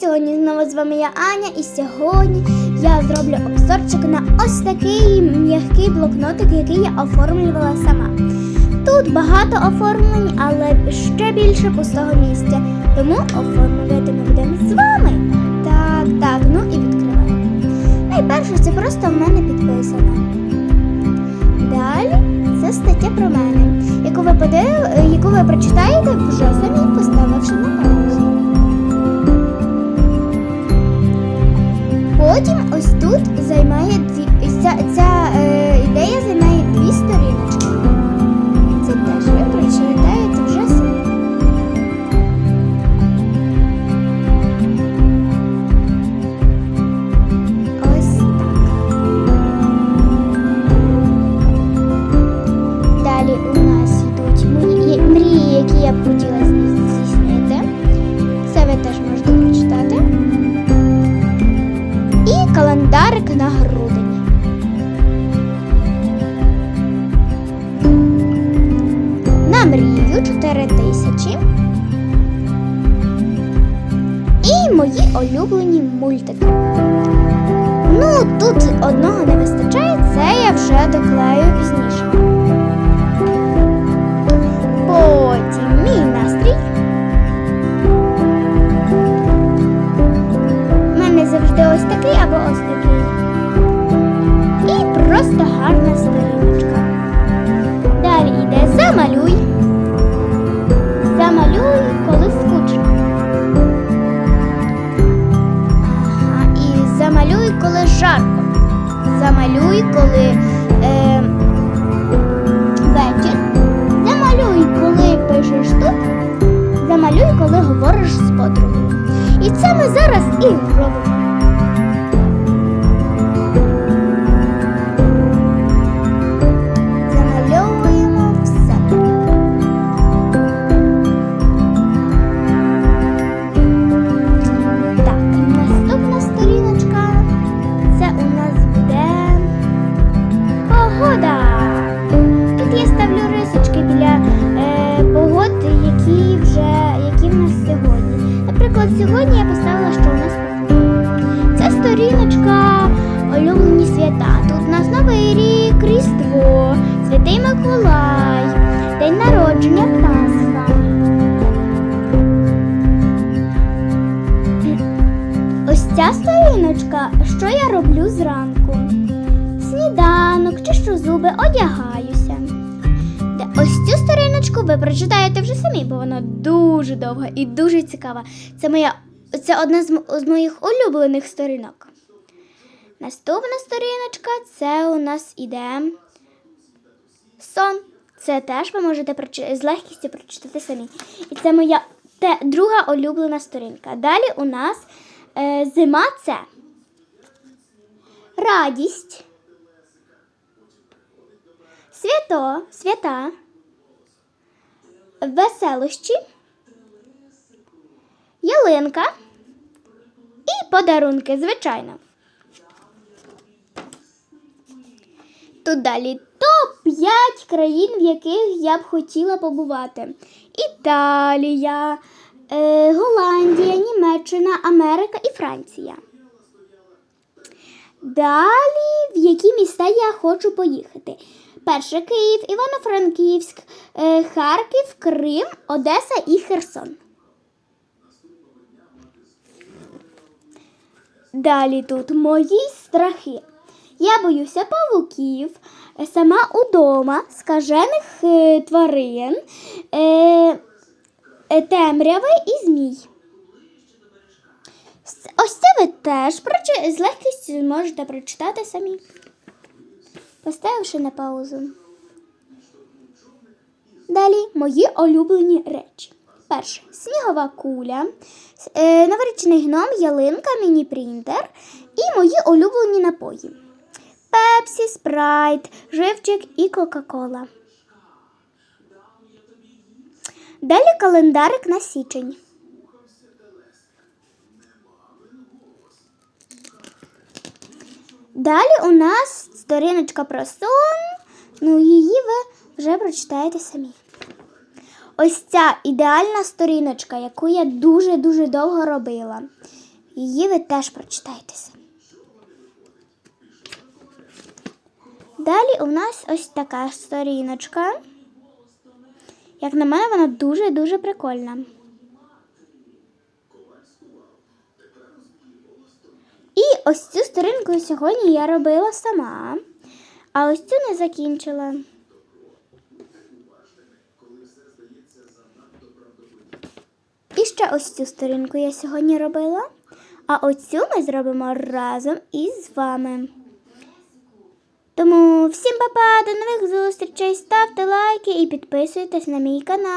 Сьогодні знову з вами я Аня, і сьогодні я зроблю обзорчик на ось такий м'який блокнотик, який я оформлювала сама. Тут багато оформлень, але ще більше пустого місця. Тому оформлювати ми будемо з вами. Так, так, ну і відкриваємо. Найперше, це просто в мене підписано. Далі це стаття про мене, яку ви яку ви прочитаєте вже самі поставивши на я б хотіла здійснити. Це ви теж можете прочитати. І календарик на грудень. На мрію 4 тисячі. І мої улюблені мультики. Ну, тут одного не вистачає, це я вже доклею пізніше. Замалюй, коли е, вечір. Замалюй, коли пишеш тут. Замалюй, коли говориш з подругою. І це ми зараз і робимо. Новий рік, Різдво, Святий Миколай, День народження Пасха. Ось ця сторіночка, що я роблю зранку. Сніданок, чищу зуби, одягаюся. Ось цю сторіночку ви прочитаєте вже самі, бо вона дуже довга і дуже цікава. Це моя це одна з, з моїх улюблених сторінок. Наступна сторіночка це у нас іде сон. Це теж ви можете з легкістю прочитати самі. І це моя те, друга улюблена сторінка. Далі у нас е, зима це радість, свято, свята, веселощі, ялинка і подарунки, звичайно. Тут далі топ-5 країн, в яких я б хотіла побувати. Італія, е, Голландія, Німеччина, Америка і Франція. Далі, в які міста я хочу поїхати. Перше Київ, Івано-Франківськ, е, Харків, Крим, Одеса і Херсон. Далі тут мої страхи. Я боюся павуків, е, сама удома, скажених е, тварин, е, темряви і змій. Ось це ви теж з легкістю зможете прочитати самі, поставивши на паузу. Далі мої улюблені речі. Перше снігова куля, новорічний гном, ялинка, міні-принтер і мої улюблені напої. Пепсі, спрайт, живчик і Кока-Кола. Далі календарик на січень. Далі у нас сторіночка про сон. Ну, її ви вже прочитаєте самі. Ось ця ідеальна сторіночка, яку я дуже-дуже довго робила. Її ви теж прочитаєте самі. Далі у нас ось така сторіночка. Як на мене, вона дуже-дуже прикольна. І ось цю сторінку сьогодні я робила сама, а ось цю не закінчила. І ще ось цю сторінку я сьогодні робила, а оцю ми зробимо разом із вами. Тому всім па-па, до нових зустрічей, ставте лайки і підписуйтесь на мій канал.